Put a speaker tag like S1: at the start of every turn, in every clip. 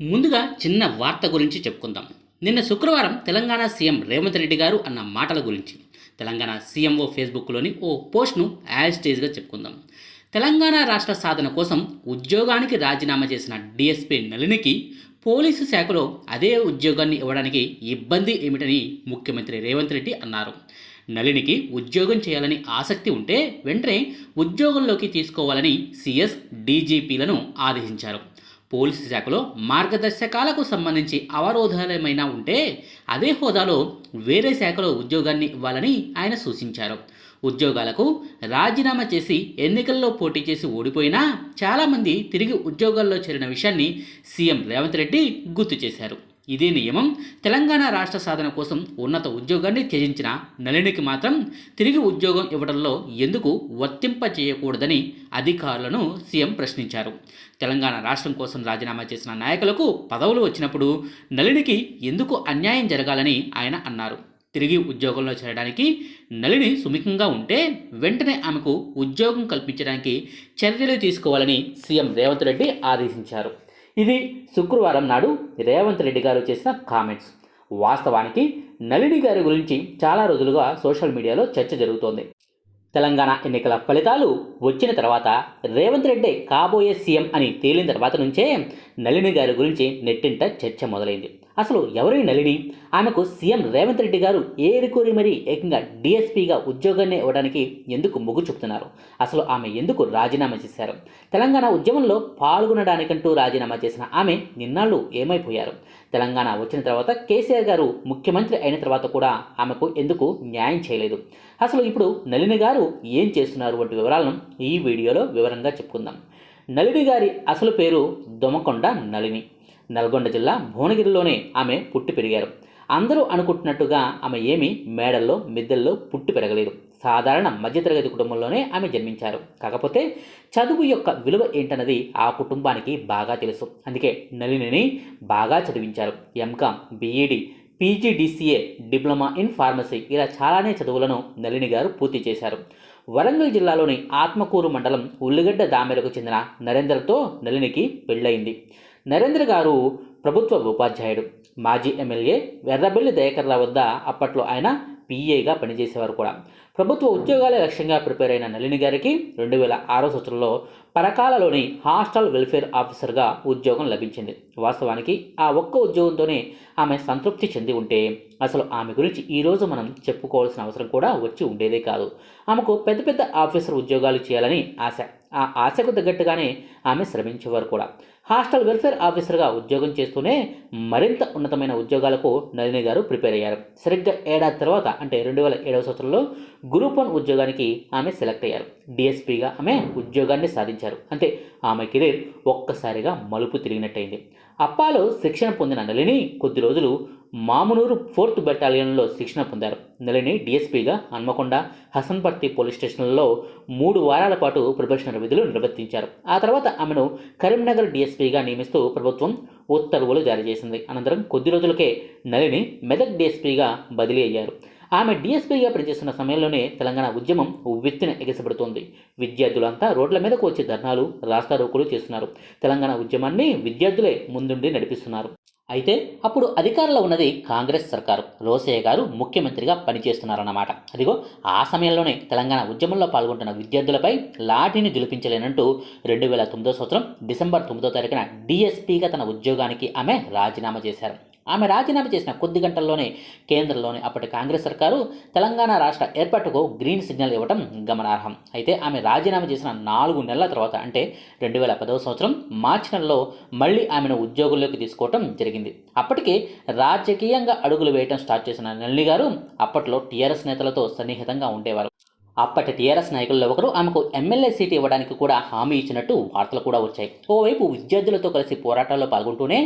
S1: ముందుగా చిన్న వార్త గురించి చెప్పుకుందాం. నిన్న శుక్రవారం తెలంగాణ సీఎం రేవంత్ రెడ్డి గారు అన్న మాటల గురించి. తెలంగాణ సీఎంఓ ఫేస్బుక్లోని ఓ పోస్ట్ను యాజ్ స్టేజ్గా చెప్పుకుందాం. తెలంగాణ రాష్ట్ర సాధన కోసం ఉద్యోగానికి రాజీనామా చేసిన డిఎస్పీ నళినికి పోలీసు శాఖలో అదే ఉద్యోగాన్ని ఇవ్వడానికి ఇబ్బంది ఏమిటని ముఖ్యమంత్రి రేవంత్ రెడ్డి అన్నారు. నళినికి ఉద్యోగం చేయాలని ఆసక్తి ఉంటే వెంటనే ఉద్యోగంలోకి తీసుకోవాలని సిఎస్ డీజీపీలను ఆదేశించారు. పోలీసు శాఖలో మార్గదర్శకాలకు సంబంధించి అవరోధాలేమైనా ఉంటే అదే హోదాలో వేరే శాఖలో ఉద్యోగాన్ని ఇవ్వాలని ఆయన సూచించారు. ఉద్యోగాలకు రాజీనామా చేసి ఎన్నికల్లో పోటీ చేసి ఓడిపోయినా చాలామంది తిరిగి ఉద్యోగాల్లో చేరిన విషయాన్ని సీఎం రేవంత్ రెడ్డి గుర్తు చేశారు. ఇదే నియమం. తెలంగాణ రాష్ట్ర సాధన కోసం ఉన్నత ఉద్యోగాన్ని త్యజించిన నళినికి మాత్రం తిరిగి ఉద్యోగం ఇవ్వడంలో ఎందుకు వర్తింప చేయకూడదని అధికారులను సీఎం ప్రశ్నించారు. తెలంగాణ రాష్ట్రం కోసం రాజీనామా చేసిన నాయకులకు పదవులు వచ్చినప్పుడు నళినికి ఎందుకు అన్యాయం జరగాలని ఆయన అన్నారు. తిరిగి ఉద్యోగంలో చేరడానికి నళిని సుముఖంగా ఉంటే వెంటనే ఆమెకు ఉద్యోగం కల్పించడానికి చర్యలు తీసుకోవాలని సీఎం రేవంత్ రెడ్డి ఆదేశించారు. ఇది శుక్రవారం నాడు రేవంత్ రెడ్డి గారు చేసిన కామెంట్స్. వాస్తవానికి నళిని గారి గురించి చాలా రోజులుగా సోషల్ మీడియాలో చర్చ జరుగుతోంది. తెలంగాణ ఎన్నికల ఫలితాలు వచ్చిన తర్వాత రేవంత్ రెడ్డి కాబోయే సీఎం అని తేలిన తర్వాత నుంచే నళిని గారి గురించి నెట్టింట చర్చ మొదలైంది. అసలు ఎవరి నలిని? ఆమెకు సీఎం రేవంత్ రెడ్డి గారు ఏరికోరి మరీ ఏకంగా డిఎస్పీగా ఉద్యోగాన్ని ఇవ్వడానికి ఎందుకు మొగ్గు చూపుతున్నారు? అసలు ఆమె ఎందుకు రాజీనామా చేశారు? తెలంగాణ ఉద్యమంలో పాల్గొనడానికంటూ రాజీనామా చేసిన ఆమె నిన్నాళ్ళు ఏమైపోయారు? తెలంగాణ వచ్చిన తర్వాత కేసీఆర్ గారు ముఖ్యమంత్రి అయిన తర్వాత కూడా ఆమెకు ఎందుకు న్యాయం చేయలేదు? అసలు ఇప్పుడు నళిని గారు ఏం చేస్తున్నారు వంటి వివరాలను ఈ వీడియోలో వివరంగా చెప్పుకుందాం. నళిని గారి అసలు పేరు దొమకొండ నళిని నల్గొండ జిల్లా భువనగిరిలోనే ఆమె పుట్టి పెరిగారు. అందరూ అనుకుంటున్నట్టుగా ఆమె ఏమీ మేడల్లో మిద్దెల్లో పుట్టి పెరగలేదు. సాధారణ మధ్యతరగతి కుటుంబంలోనే ఆమె జన్మించారు. కాకపోతే చదువు యొక్క విలువ ఏంటన్నది ఆ కుటుంబానికి బాగా తెలుసు. అందుకే నళినిని బాగా చదివించారు. MCom BEd PGDCA diploma in pharmacy ఇలా చాలానే చదువులను నళిని గారు పూర్తి చేశారు. వరంగల్ జిల్లాలోని ఆత్మకూరు మండలం ఉల్లిగడ్డ దామెరకు చెందిన నరేంద్రతో నళినికి పెళ్ళయింది. నరేంద్ర గారు ప్రభుత్వ ఉపాధ్యాయుడు. మాజీ ఎమ్మెల్యే ఎర్రబెల్లి దయకర్ల వద్ద అప్పట్లో ఆయన పీఏగా పనిచేసేవారు కూడా. ప్రభుత్వ ఉద్యోగాలే లక్ష్యంగా ప్రిపేర్ అయిన నళిని గారికి రెండు వేల ఆరో సంవత్సరంలో పరకాలలోని హాస్టల్ వెల్ఫేర్ ఆఫీసర్గా ఉద్యోగం లభించింది. వాస్తవానికి ఆ ఒక్క ఉద్యోగంతోనే ఆమె సంతృప్తి చెంది ఉంటే అసలు ఆమె గురించి ఈరోజు మనం చెప్పుకోవాల్సిన అవసరం కూడా వచ్చి ఉండేదే కాదు. ఆమెకు పెద్ద పెద్ద ఆఫీసర్ ఉద్యోగాలు చేయాలని ఆశ. ఆ ఆశకు తగ్గట్టుగానే ఆమె శ్రమించేవారు కూడా. హాస్టల్ వెల్ఫేర్ ఆఫీసర్గా ఉద్యోగం చేస్తూనే మరింత ఉన్నతమైన ఉద్యోగాలకు నళిని గారు ప్రిపేర్ అయ్యారు. సరిగ్గా ఏడాది తర్వాత అంటే రెండు వేల ఏడవ సంవత్సరంలో గ్రూప్ వన్ ఉద్యోగానికి ఆమె సెలెక్ట్ అయ్యారు. డిఎస్పీగా ఆమె ఉద్యోగాన్ని సాధించారు. అంతే ఆమె కెరీర్ ఒక్కసారిగా మలుపు తిరిగినట్టయింది. అప్పాలో శిక్షణ పొందిన నళిని కొద్ది రోజులు మామునూరు ఫోర్త్ బెటాలియన్లో శిక్షణ పొందారు. నళిని డిఎస్పీగా హన్మకొండ హసన్పర్తి పోలీస్ స్టేషన్లలో మూడు వారాల పాటు ప్రొబేషనరీ విధులు నిర్వర్తించారు. ఆ తర్వాత ఆమెను కరీంనగర్ డిఎస్పీగా నియమిస్తూ ప్రభుత్వం ఉత్తర్వులు జారీ చేసింది. అనంతరం కొద్ది రోజులకే నళిని మెదక్ డిఎస్పీగా బదిలీ అయ్యారు. ఆమె డిఎస్పీగా పనిచేస్తున్న సమయంలోనే తెలంగాణ ఉద్యమం ఉవ్వెత్తిన ఎగసపడుతోంది. విద్యార్థులంతా రోడ్ల మీదకు వచ్చి ధర్నాలు రాస్తారోకులు చేస్తున్నారు. తెలంగాణ ఉద్యమాన్ని విద్యార్థులే ముందుండి నడిపిస్తున్నారు. అయితే అప్పుడు అధికారంలో ఉన్నది కాంగ్రెస్ సర్కారు. రోసయ్య గారు ముఖ్యమంత్రిగా పనిచేస్తున్నారన్నమాట. అదిగో ఆ సమయంలోనే తెలంగాణ ఉద్యమంలో పాల్గొంటున్న విద్యార్థులపై లాఠీని దులిపించలేనంటూ రెండు వేల తొమ్మిదో సంవత్సరం డిసెంబర్ తొమ్మిదో తారీఖున డిఎస్పీగా తన ఉద్యోగానికి ఆమె రాజీనామా చేశారు. ఆమె రాజీనామా చేసిన కొద్ది గంటల్లోనే కేంద్రంలోని అప్పటి కాంగ్రెస్ సర్కారు తెలంగాణ రాష్ట్ర ఏర్పాటుకు గ్రీన్ సిగ్నల్ ఇవ్వడం గమనార్హం. అయితే ఆమె రాజీనామా చేసిన నాలుగు నెలల తర్వాత అంటే రెండు వేల పదవ సంవత్సరం మార్చి నెలలో మళ్ళీ ఆమెను ఉద్యోగంలోకి తీసుకోవటం జరిగింది. అప్పటికే రాజకీయంగా అడుగులు వేయటం స్టార్ట్ చేసిన నల్లి గారు అప్పట్లో టీఆర్ఎస్ నేతలతో సన్నిహితంగా ఉండేవారు. అప్పటి టీఆర్ఎస్ నాయకుల్లో ఒకరు ఆమెకు ఎమ్మెల్యే సీటు ఇవ్వడానికి కూడా హామీ ఇచ్చినట్టు వార్తలు కూడా వచ్చాయి. ఓవైపు విద్యార్థులతో కలిసి పోరాటాల్లో పాల్గొంటూనే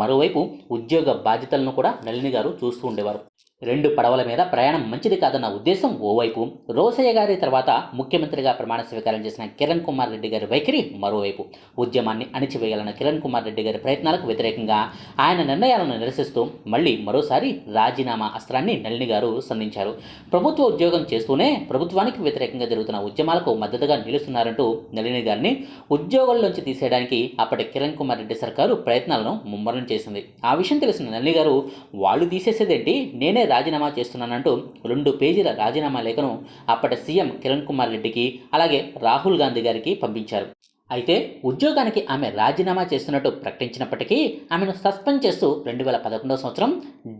S1: మరోవైపు ఉద్యోగ బాధ్యతలను కూడా నళిని గారు చూస్తూ ఉండేవారు. రెండు పడవల మీద ప్రయాణం మంచిది కాదన్న ఉద్దేశం ఓవైపు. రోసయ్య గారి తర్వాత ముఖ్యమంత్రిగా ప్రమాణ స్వీకారం చేసిన కిరణ్ కుమార్ రెడ్డి గారి వైఖరి మరోవైపు. ఉద్యమాన్ని అణిచివేయాలన్న కిరణ్ కుమార్ రెడ్డి గారి ప్రయత్నాలకు వ్యతిరేకంగా ఆయన నిర్ణయాలను నిరసిస్తూ మళ్ళీ మరోసారి రాజీనామా అస్త్రాన్ని నళిని గారు సంధించారు. ప్రభుత్వ ఉద్యోగం చేస్తూనే ప్రభుత్వానికి వ్యతిరేకంగా జరుగుతున్న ఉద్యమాలకు మద్దతుగా నిలుస్తున్నారంటూ నళిని గారిని ఉద్యోగంలోంచి తీసేయడానికి అప్పటి కిరణ్ కుమార్ రెడ్డి సర్కారు ప్రయత్నాలను ముమ్మరం చేసింది. ఆ విషయం తెలిసిన నళిని గారు వాళ్ళు తీసేసేదేంటి? నేనే రాజీనామా చేస్తున్నానంటూ రెండు పేజీల రాజీనామా లేఖను అప్పటి సీఎం కిరణ్ కుమార్ రెడ్డికి అలాగే రాహుల్ గాంధీ గారికి పంపించారు. అయితే ఉద్యోగానికి ఆమె రాజీనామా చేస్తున్నట్టు ప్రకటించినప్పటికీ ఆమెను సస్పెండ్ చేస్తూ రెండు వేల పదకొండవ సంవత్సరం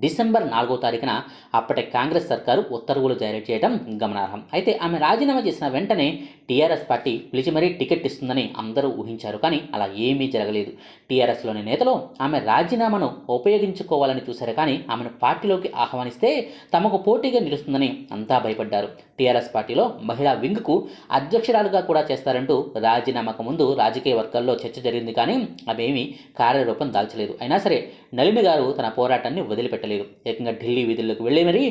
S1: డిసెంబర్ నాలుగో తారీఖున అప్పటి కాంగ్రెస్ సర్కారు ఉత్తర్వులు జారీ చేయడం గమనార్హం. అయితే ఆమె రాజీనామా చేసిన వెంటనే టీఆర్ఎస్ పార్టీ పిలిచి మరీ టికెట్ ఇస్తుందని అందరూ ఊహించారు కానీ అలా ఏమీ జరగలేదు. టీఆర్ఎస్లోని నేతలు ఆమె రాజీనామాను ఉపయోగించుకోవాలని చూశారు కానీ ఆమెను పార్టీలోకి ఆహ్వానిస్తే తమకు పోటీగా నిలుస్తుందని అంతా భయపడ్డారు. టీఆర్ఎస్ పార్టీలో మహిళా వింగ్కు అధ్యక్షురాలుగా కూడా చేస్తారంటూ రాజీనామాకు ముందు రాజకీయ వర్గాల్లో చర్చ జరిగింది కానీ అవేమీ కార్యరూపం దాల్చలేదు. అయినా సరే నళిని గారు తన పోరాటాన్ని వదిలిపెట్టలేదు. ఏకంగా ఢిల్లీ వీధుల్లోకి వెళ్ళి మరీ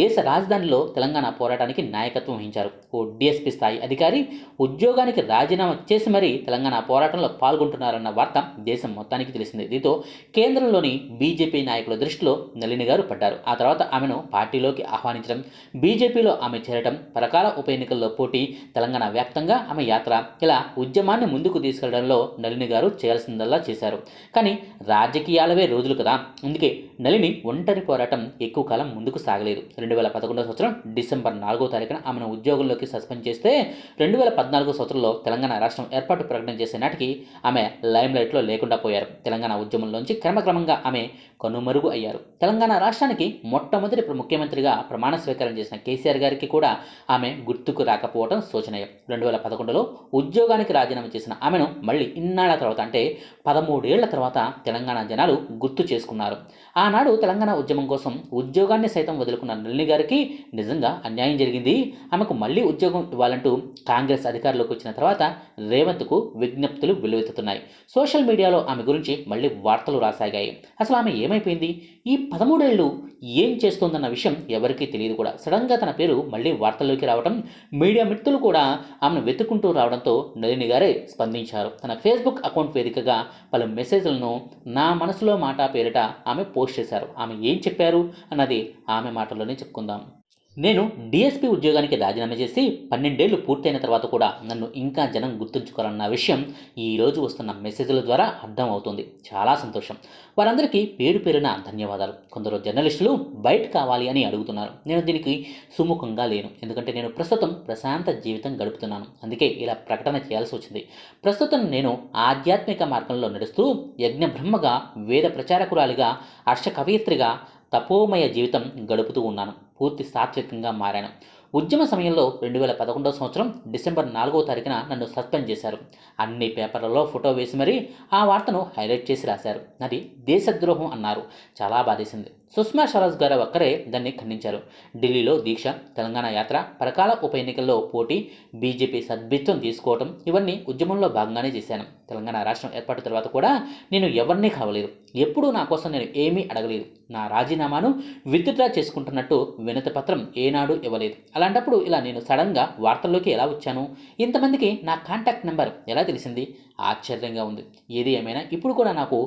S1: దేశ రాజధానిలో తెలంగాణ పోరాటానికి నాయకత్వం వహించారు. ఓ డిఎస్పీ స్థాయి అధికారి ఉద్యోగానికి రాజీనామా చేసి మరీ తెలంగాణ పోరాటంలో పాల్గొంటున్నారన్న వార్త దేశం మొత్తానికి తెలిసింది. దీంతో కేంద్రంలోని బీజేపీ నాయకుల దృష్టిలో నళిని గారు పడ్డారు. ఆ తర్వాత ఆమెను పార్టీలోకి ఆహ్వానించడం బీజేపీలో ఆమె చేరడం పరకాల ఉప ఎన్నికల్లో పోటీ తెలంగాణ వ్యాప్తంగా ఆమె యాత్ర ఇలా ఉద్యమాన్ని ముందుకు తీసుకెళ్ళడంలో నళిని గారు చేయాల్సిందల్లా చేశారు. కానీ రాజకీయాలవే రోజులు కదా. అందుకే నలిని ఒంటరి పోరాటం ఎక్కువ కాలం ముందుకు సాగలేదు. రెండు వేల పదకొండవ సంవత్సరం డిసెంబర్ నాలుగో తారీఖున ఆమెను ఉద్యోగంలోకి సస్పెండ్ చేస్తే రెండు వేల పద్నాలుగో సంవత్సరంలో తెలంగాణ రాష్ట్రం ఏర్పాటు ప్రకటన చేసే నాటికి ఆమె లైమ్లైట్లో లేకుండా పోయారు. తెలంగాణ ఉద్యమంలోంచి క్రమక్రమంగా ఆమె కనుమరుగు అయ్యారు. తెలంగాణ రాష్ట్రానికి మొట్టమొదటి ముఖ్యమంత్రిగా ప్రమాణ స్వీకారం చేసిన కేసీఆర్ గారికి కూడా ఆమె గుర్తుకు రాకపోవడం శోచనీయం. రెండు వేల పదకొండులో ఉద్యోగానికి రాజీనామా చేసిన ఆమెను మళ్ళీ ఇన్నాళ్ళ తర్వాత అంటే పదమూడేళ్ళ తర్వాత తెలంగాణ జనాలు గుర్తు చేసుకున్నారు. ఆనాడు తెలంగాణ ఉద్యమం కోసం ఉద్యోగాన్ని సైతం వదులుకున్న నళిని గారికి నిజంగా అన్యాయం జరిగింది. ఆమెకు మళ్ళీ ఉద్యోగం ఇవ్వాలంటూ కాంగ్రెస్ అధికారంలోకి వచ్చిన తర్వాత రేవంత్కు విజ్ఞప్తులు వెలువెత్తుతున్నాయి సోషల్ మీడియాలో ఆమె గురించి మళ్ళీ వార్తలు రాసాగాయి. అసలు ఆమె ఏమైపోయింది? ఈ పదమూడేళ్ళు ఏం చేస్తోందన్న విషయం ఎవరికీ తెలియదు కూడా. సడన్గా తన పేరు మళ్ళీ వార్తల్లోకి రావడం మీడియా మిత్రులు కూడా ఆమెను వెతుక్కుంటూ రావడంతో నళిని గారే స్పందించారు. తన ఫేస్బుక్ అకౌంట్ వేదికగా పలు మెసేజ్లను నా మనసులో మాట పేరిట ఆమె పోస్ట్ చేశారు. ఆమె ఏం చెప్పారు అన్నది ఆమె మాటల్లోనే చెప్పుకుందాం. నేను డిఎస్పీ ఉద్యోగానికి రాజీనామా చేసి పన్నెండేళ్ళు పూర్తయిన తర్వాత కూడా నన్ను ఇంకా జనం గుర్తుంచుకోవాలన్న విషయం ఈరోజు వస్తున్న మెసేజ్ల ద్వారా అర్థం అవుతుంది చాలా సంతోషం. వారందరికీ పేరు పేరున ధన్యవాదాలు. కొందరు జర్నలిస్టులు బయట కావాలి అని అడుగుతున్నారు. నేను దీనికి సుముఖంగా లేను. ఎందుకంటే నేను ప్రస్తుతం ప్రశాంత జీవితం గడుపుతున్నాను. అందుకే ఇలా ప్రకటన చేయాల్సి వచ్చింది. ప్రస్తుతం నేను ఆధ్యాత్మిక మార్గంలో నడుస్తూ యజ్ఞ బ్రహ్మగా వేద ప్రచారకురాలిగా హర్ష కవయిత్రిగా తపోమయ జీవితం గడుపుతూ ఉన్నాను. పూర్తి సాత్వికంగా మారాను. ఉద్యమ సమయంలో రెండు వేల పదకొండవ సంవత్సరం డిసెంబర్ నాలుగవ తారీఖున నన్ను సస్పెండ్ చేశారు. అన్ని పేపర్లలో ఫోటో వేసి మరీ ఆ వార్తను హైలైట్ చేసి రాశారు. అది దేశద్రోహం అన్నారు. చాలా బాధేసింది. సుష్మా స్వరాజ్ గారు ఒక్కరే దాన్ని ఖండించారు. ఢిల్లీలో దీక్ష తెలంగాణ యాత్ర పరకాల ఉప ఎన్నికల్లో పోటీ బీజేపీ సద్భిత్వం తీసుకోవడం ఇవన్నీ ఉద్యమంలో భాగంగానే చేశాను. తెలంగాణ రాష్ట్రం ఏర్పాటు తర్వాత కూడా నేను ఎవరినీ కావలేదు. ఎప్పుడూ నా కోసం నేను ఏమీ అడగలేదు. నా రాజీనామాను విత్డ్రా చేసుకుంటున్నట్టు వినతి పత్రం ఏనాడు ఇవ్వలేదు. అలాంటప్పుడు ఇలా నేను సడన్గా వార్తల్లోకి ఎలా వచ్చాను? ఇంతమందికి నా కాంటాక్ట్ నెంబర్ ఎలా తెలిసింది? ఆశ్చర్యంగా ఉంది. ఏది ఏమైనా ఇప్పుడు కూడా నాకు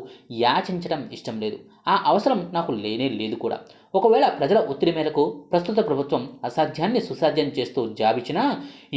S1: యాచించడం ఇష్టం లేదు. ఆ అవసరం నాకు లేనే లేదు కూడా. ఒకవేళ ప్రజల ఒత్తిడి మేరకు ప్రస్తుత ప్రభుత్వం అసాధ్యాన్ని సుసాధ్యం చేస్తూ జాబిచ్చినా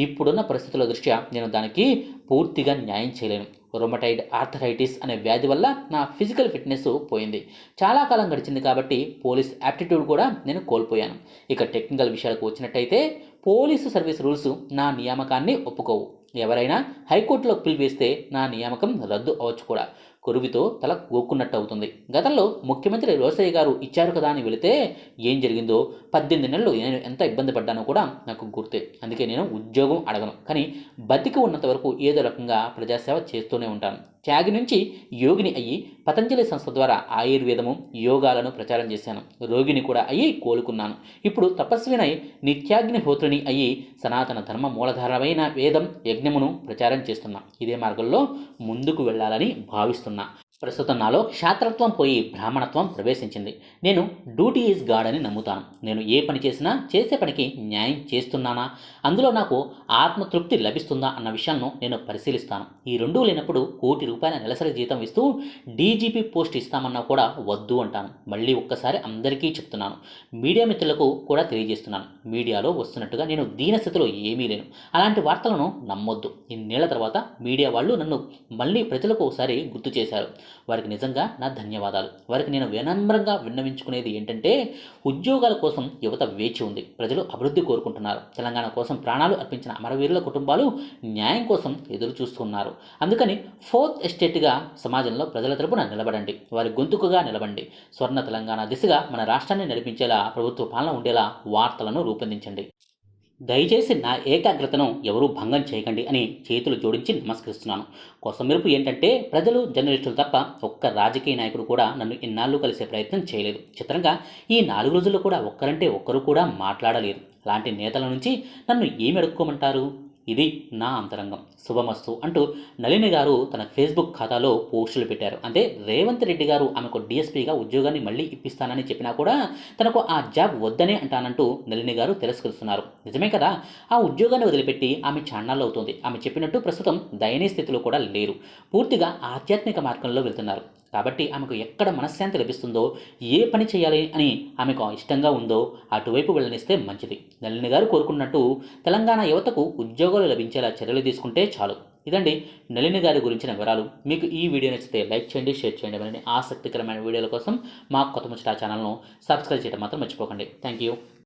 S1: ఇప్పుడున్న పరిస్థితుల దృష్ట్యా నేను దానికి పూర్తిగా న్యాయం చేయలేను. రొమటైడ్ ఆర్థరైటిస్ అనే వ్యాధి వల్ల నా ఫిజికల్ ఫిట్నెస్ పోయింది. చాలా కాలం గడిచింది కాబట్టి పోలీస్ యాప్టిట్యూడ్ కూడా నేను కోల్పోయాను. ఇక టెక్నికల్ విషయాలకు వచ్చినట్టయితే పోలీసు సర్వీస్ రూల్స్ నా నియామకాన్ని ఒప్పుకోవు. ఎవరైనా హైకోర్టులో పిలిపిస్తే నా నియామకం రద్దు అవ్వచ్చు కూడా. కొరువితో తల గోక్కున్నట్టు అవుతుంది గతంలో ముఖ్యమంత్రి రోసయ్య గారు ఇచ్చారు కదా అని వెళితే ఏం జరిగిందో పద్దెనిమిది నెలలు నేను ఎంత ఇబ్బంది పడ్డానో కూడా నాకు గుర్తే. అందుకే నేను ఉద్యోగం అడగను. కానీ బతికి ఉన్నంత వరకు ఏదో రకంగా ప్రజాసేవ చేస్తూనే ఉంటాను. త్యాగి నుంచి యోగిని అయ్యి పతంజలి సంస్థ ద్వారా ఆయుర్వేదము యోగాలను ప్రచారం చేశాను. రోగిని కూడా అయ్యి కోలుకున్నాను. ఇప్పుడు తపస్వినై నిత్యాగ్నిహోత్రిని అయ్యి సనాతన ధర్మ మూలధారమైన వేదం యజ్ఞ యజ్ఞమును ప్రచారం చేస్తున్నా. ఇదే మార్గంలో ముందుకు వెళ్ళాలని భావిస్తున్నా. ప్రస్తుతం నాలో క్షాత్రత్వం పోయి బ్రాహ్మణత్వం ప్రవేశించింది. నేను డ్యూటీ ఈజ్ గాడ్ అని నమ్ముతాను. నేను ఏ పని చేసినా చేసే పనికి న్యాయం చేస్తున్నానా? అందులో నాకు ఆత్మతృప్తి లభిస్తుందా అన్న విషయాలను నేను పరిశీలిస్తాను. ఈ రెండూ లేనప్పుడు కోటి రూపాయల నెలసరి జీతం ఇస్తూ డీజీపీ పోస్ట్ ఇస్తామన్నా కూడా వద్దు అంటాను. మళ్ళీ ఒక్కసారి అందరికీ చెప్తున్నాను. మీడియా మిత్రులకు కూడా తెలియజేస్తున్నాను. మీడియాలో వస్తున్నట్టుగా నేను దీనస్థితిలో ఏమీ లేను. అలాంటి వార్తలను నమ్మొద్దు. ఇన్నేళ్ళ తర్వాత మీడియా వాళ్ళు నన్ను మళ్ళీ ప్రజలకు ఒకసారి గుర్తు చేశారు. వారికి నిజంగా నా ధన్యవాదాలు. వారికి నేను వినమ్రంగా విన్నవించుకునేది ఏంటంటే ఉద్యోగాల కోసం యువత వేచి ఉంది. ప్రజలు అభివృద్ధి కోరుకుంటున్నారు. తెలంగాణ కోసం ప్రాణాలు అర్పించిన అమరవీరుల కుటుంబాలు న్యాయం కోసం ఎదురు చూస్తున్నారు అందుకని ఫోర్త్ ఎస్టేట్గా సమాజంలో ప్రజల తరపున నిలబడండి. వారి గొంతుకుగా నిలబండి. స్వర్ణ తెలంగాణ దిశగా మన రాష్ట్రాన్ని నడిపించేలా ప్రభుత్వ పాలన ఉండేలా వార్తలను రూపొందించండి. దయచేసి నా ఏకాగ్రతను ఎవరూ భంగం చేయకండి అని చేతులు జోడించి నమస్కరిస్తున్నాను. కొసమెరుపు ఏంటంటే ప్రజలు జర్నలిస్టులు తప్ప ఒక్క రాజకీయ నాయకుడు కూడా నన్ను ఇన్నాళ్ళు కలిసే ప్రయత్నం చేయలేదు. చిత్రంగా ఈ నాలుగు రోజుల్లో కూడా ఒక్కరంటే ఒక్కరు కూడా మాట్లాడలేదు. అలాంటి నేతల నుంచి నన్ను ఏమి అడుక్కోమంటారు? ఇది నా అంతరంగం. శుభమస్తు అంటూ నళిని గారు తన ఫేస్బుక్ ఖాతాలో పోస్టులు పెట్టారు. అంటే రేవంత్ రెడ్డి గారు ఆమెకు డిఎస్పీగా ఉద్యోగాన్ని మళ్ళీ ఇప్పిస్తానని చెప్పినా కూడా తనకు ఆ జాబ్ వద్దనే అంటానంటూ నళిని గారు తిరస్కరిస్తున్నారు. నిజమే కదా? ఆ ఉద్యోగాన్ని వదిలిపెట్టి ఆమె చాన్నాళ్ళు అవుతుంది. ఆమె చెప్పినట్టు ప్రస్తుతం దయనీయ స్థితిలో కూడా లేరు. పూర్తిగా ఆధ్యాత్మిక మార్గంలో వెళ్తున్నారు. కాబట్టి ఆమెకు ఎక్కడ మనశ్శాంతి లభిస్తుందో ఏ పని చేయాలి అని ఆమెకు ఇష్టంగా ఉందో అటువైపు వెళ్ళనిస్తే మంచిది. నళిని గారు కోరుకున్నట్టు తెలంగాణ యువతకు ఉద్యోగాలు లభించేలా చర్యలు తీసుకుంటే చాలు. ఇదండి నళిని గారి గురించిన వివరాలు. మీకు ఈ వీడియో నచ్చితే లైక్ చేయండి షేర్ చేయండి. మరిన్ని ఆసక్తికరమైన వీడియోల కోసం మా కొత్త ముచ్చట ఛానల్ను సబ్స్క్రైబ్ చేయడం మాత్రం మర్చిపోకండి. Thank you